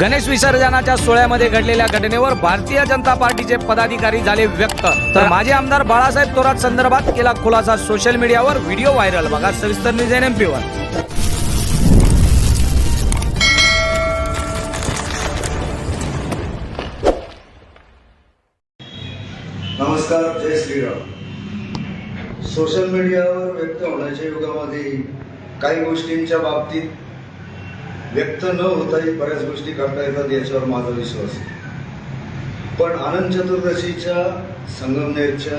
गणेश विसर्जनाच्या सोहळ्यामध्ये घडलेल्या घटनेवर भारतीय जनता पार्टीचे पदाधिकारी झाले व्यक्त. तर माजी आमदार बाळासाहेब थोरात संदर्भात केला खुलासा सोशल मीडियावर व्हिडिओ व्हायरल. बघा सविस्तर न्यूज एन एम वर. नमस्कार जय श्रीराम. सोशल मीडियावर व्यक्त होण्याच्या युगामध्ये काही गोष्टींच्या बाबतीत व्यक्त न होताही बऱ्याच गोष्टी करता येतात याच्यावर माझा विश्वास आहे. पण आनंद चतुर्दशीच्या संगमनेरच्या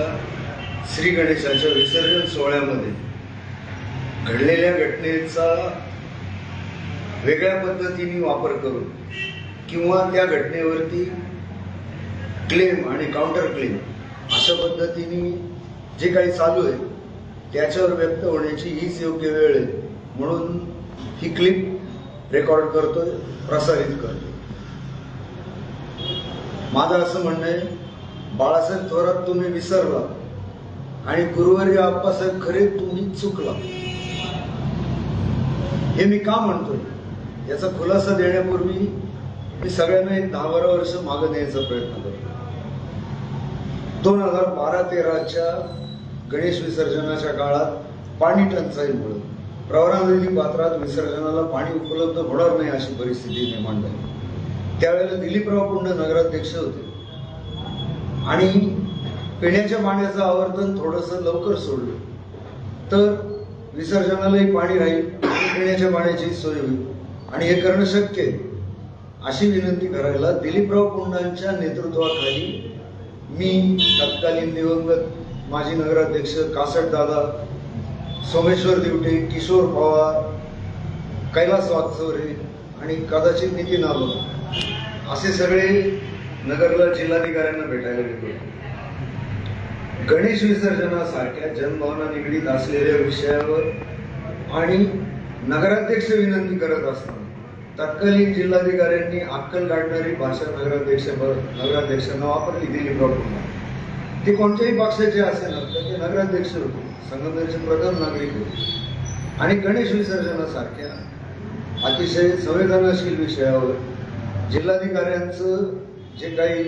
श्री गणेशाच्या विसर्जन सोहळ्यामध्ये घडलेल्या घटनेचा वेगळ्या पद्धतीने वापर करून किंवा त्या घटनेवरती क्लेम आणि काउंटर क्लेम अशा पद्धतीने जे काही चालू आहे त्याच्यावर व्यक्त होण्याची हीच योग्य वेळ आहे. म्हणून ही क्लिप रेकॉर्ड करतोय प्रसारित करतोय. माझं असं म्हणणं आहे बाळासाहेब थोरात तुम्ही विसरला आणि गुरुवारी आप्पासाहेब खरे तुम्ही चुकला. हे मी का म्हणतोय? याचा खुलासा देण्यापूर्वी मी सगळ्यांना एक दहा बारा वर्ष मागं न्यायचा प्रयत्न करतो दोन हजार बारा तेराच्या गणेश विसर्जनाच्या काळात पाणी टंचाईमुळे प्रवरा नदी पात्रात विसर्जनाला पाणी उपलब्ध होणार नाही अशी परिस्थिती निर्माण झाली. त्यावेळेला दिलीपराव कुंड नगराध्यक्ष होते. आणि पिण्याच्या पाण्याचं आवर्तन थोडंसं लवकर सोडलं. तर विसर्जनालाही पाणी राहील पिण्याच्या पाण्याची सोय होईल. आणि हे करणं शक्य आहे अशी विनंती करायला दिलीपराव कुंडांच्या नेतृत्वाखाली मी तत्कालीन दिवंगत माजी नगराध्यक्ष कासट दादा सोमेश्वर दिवटे किशोर पवार कैलास वागचौरे आणि कदाचित नितीन आलो असे सगळे नगरला जिल्हाधिकाऱ्यांना भेटायला गेले गणेश विसर्जनासारख्या जनभावना निगडीत असलेल्या विषयावर आणि नगराध्यक्ष विनंती करत असताना तत्कालीन जिल्हाधिकाऱ्यांनी अक्कल काढणारी भाषा नगराध्यक्ष नगराध्यक्षांना वापरली दिली प्रॉब्लेम. ते कोणत्याही पक्षाचे असेल तर ते नगराध्यक्ष होते संगमनेरचे प्रथम नागरिक होते आणि गणेश विसर्जनासारख्या अतिशय संवेदनशील विषयावर जिल्हाधिकाऱ्यांचं जे काही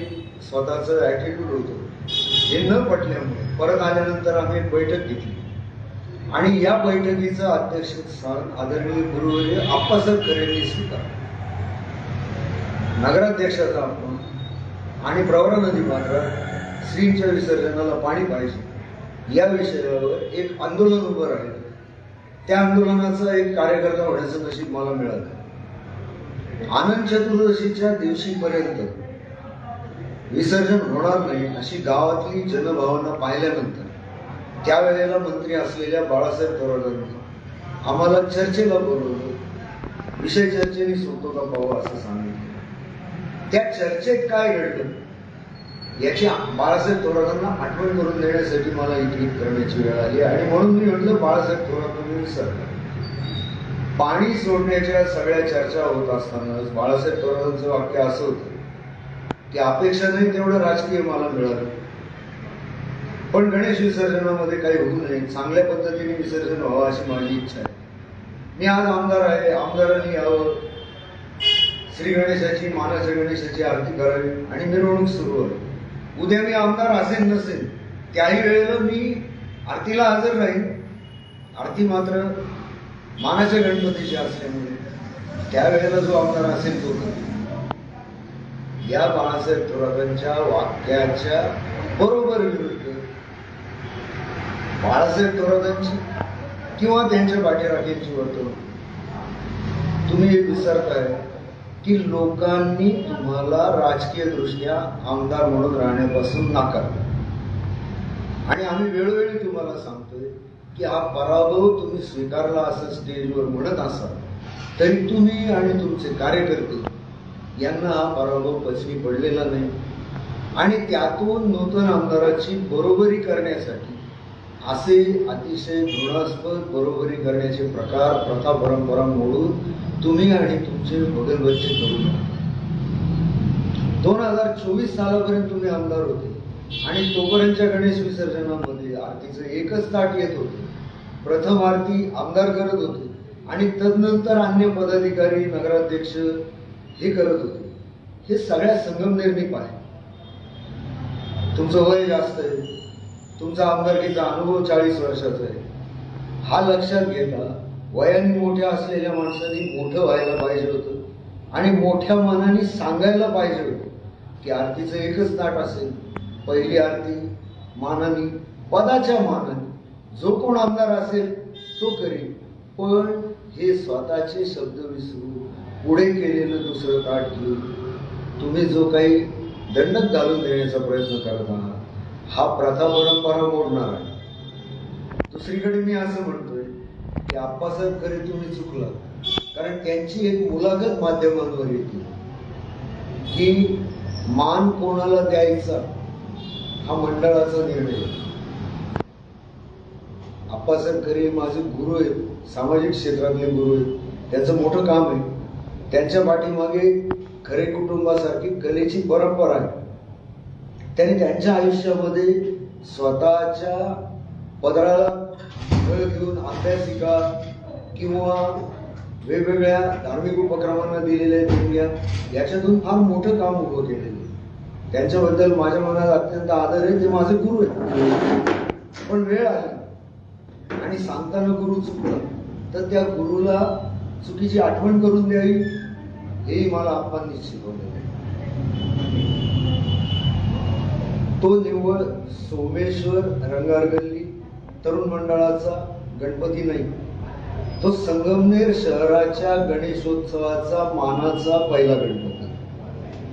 स्वतःचं ॲटिट्यूड होतं हे न पटल्यामुळे परत आल्यानंतर आम्ही एक बैठक घेतली. आणि या बैठकीचं अध्यक्षस्थान आदरणीय गुरुवर्य आप्पासाहेब खरेंनी स्वीकार नगराध्यक्षाचा आपण आणि प्रवरा नदी पात्रात श्रींच्या विसर्जनाला पाणी पाहिजे. या विषयावर एक आंदोलन उभं राहिलं. त्या आंदोलनाचा एक कार्यकर्ता होण्याचं नशीब मला मिळालं. आनंद चतुर्दशीच्या दिवशीपर्यंत विसर्जन होणार नाही अशी गावातली जनभावना पाहिल्यानंतर त्यावेळेला मंत्री असलेल्या बाळासाहेब थोरातांनी आम्हाला चर्चेला बोलवलं. विषय चर्चेने सोपता पाहू असं सांगितलं. त्या चर्चेत काय घडलं? याची बाळासाहेब थोरातांना आठवण करून देण्यासाठी मला ही करण्याची वेळ आली आणि म्हणून मी म्हटलं बाळासाहेब थोरातांनी विसरलं पाणी सोडण्याच्या सगळ्या चर्चा होत असतानाच बाळासाहेब थोरातांचं वाक्य असं होतं की अपेक्षा नाही तेवढं राजकीय मला मिळालं. पण गणेश विसर्जनामध्ये काही होऊ नये. चांगल्या पद्धतीने विसर्जन व्हावं अशी माझी इच्छा आहे. मी आज आमदार आहे आमदारांनी यावं. श्री गणेशाची मानाच्या गणेशाची आरती करावी आणि मिरवणूक सुरू व्हावी उद्या मी आमदार असेल नसेल त्याही वेळेला मी आरतीला हजर राहीन. आरती मात्र मानाच्या गणपतीची असल्यामुळे त्यावेळेला जो आमदार असेल तो या बाळासाहेब थोरातांच्या वाक्याच्या बरोबर विरुद्ध बाळासाहेब थोरातांची किंवा त्यांच्या पाठीराखींची वर्तवणूक तुम्ही हे विसरताय. की लोकांनी तुम्हाला राजकीय दृष्ट्या आमदार म्हणून राहण्यापासून नाकारलं आणि आम्ही वेळोवेळी तुम्हाला सांगतोय की हा पराभव तुम्ही स्वीकारला असं स्टेजवर म्हणत असाल तरी तुम्ही आणि तुमचे कार्यकर्ते यांना हा पराभव पचवी पडलेला नाही. आणि त्यातून नूतन आमदाराची बरोबरी करण्यासाठी असे अतिशय घृणास्पद बरोबरी करण्याचे प्रकार प्रथा परंपरा मोडून तुम्ही आणि तुमचे बगलबच्चे करू नका. दोन हजार चोवीस सालापर्यंत तुम्ही आमदार होते आणि तोपर्यंतच्या गणेश विसर्जनामध्ये आरतीचं एकच ताट येत होते. प्रथम आरती आमदार करत होते आणि तदनंतर अन्य पदाधिकारी नगराध्यक्ष हे करत होते. हे सगळ्या संगमनेरनी पाहिजे तुमचं वय जास्त आहे. तुमचा आमदारकीचा अनुभव चाळीस वर्षाचा आहे. हा लक्षात घेता वयाने मोठ्या असलेल्या माणसांनी मोठं व्हायला पाहिजे होतं. आणि मोठ्या मनाने सांगायला पाहिजे होतं की आरतीचं एकच नाट असेल. पहिली आरती मानाने पदाच्या मानाने. जो कोण आमदार असेल तो करेल. पण हे स्वतःचे शब्द विसरू पुढे केलेलं दुसरं ताट घेऊन तुम्ही जो काही दंडक घालून देण्याचा प्रयत्न करत आहात हा प्रथा परंपरा मोडणार आहे. दुसरीकडे मी असं म्हणतोय की आप्पासाहेब खरे तुम्ही चुकला कारण त्यांची एक मुलाखत माध्यमांवर येते. की मान कोणाला द्यायचा? हा मंडळाचा निर्णय आप्पासाहेब खरे माझे गुरु आहेत सामाजिक क्षेत्रातले गुरु आहेत. त्याचं मोठं काम आहे. त्यांच्या पाठीमागे खरे कुटुंबासारखी कलेची परंपरा आहे. त्यांनी त्यांच्या आयुष्यामध्ये स्वतःच्या पदराला वेळ घेऊन अभ्यासिका किंवा वेगवेगळ्या धार्मिक उपक्रमांना दिलेल्या देणग्या याच्यातून फार मोठं काम उभं केलेलं आहे. त्यांच्याबद्दल माझ्या मनात अत्यंत आदर आहे ते माझे गुरु आहेत. पण वेळ आली. आणि सांगताना गुरु चुकला. तर त्या गुरुला चुकीची आठवण करून द्यावी हेही मला आपण शिकवलेलं आहे. तो निव्वळ सोमेश्वर रंगारगल्ली तरुण मंडळाचा गणपती नाही. तो संगमनेर शहराच्या गणेशोत्सवाचा मानाचा पहिला गणपती.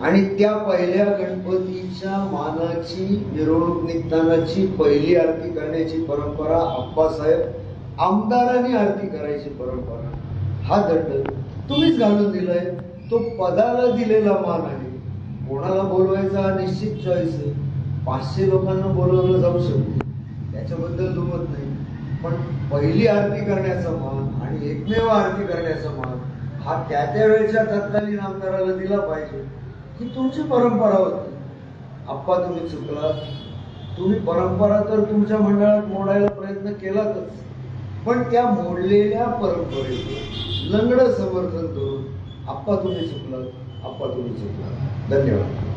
आणि त्या पहिल्या गणपतीच्या मानाची मिरवणूक निघतानाची पहिली आरती करण्याची परंपरा आप्पासाहेब आमदारांनी आरती करायची परंपरा हा दंड तुम्हीच घालून दिलाय. तो पदाला दिलेला मान आहे. कोणाला बोलवायचा? हा निश्चित चॉईस आहे. पाचशे लोकांना बोलवलं जाऊ शकते. त्याच्याबद्दल दुमत नाही. पण पहिली आरती करण्याचा मान आणि एकमेव आरती करण्याचा मान हा त्या त्या वेळच्या तत्कालीन आमदाराला दिला पाहिजे. ही तुमची परंपरा होती. आप्पा तुम्ही चुकला. तुम्ही परंपरा तर तुमच्या मंडळात मोडायला प्रयत्न केलातच. पण त्या मोडलेल्या परंपरेचं लंगड समर्थन करून आप्पा तुम्ही चुकलात. आप्पा तुम्ही चुकलात. धन्यवाद.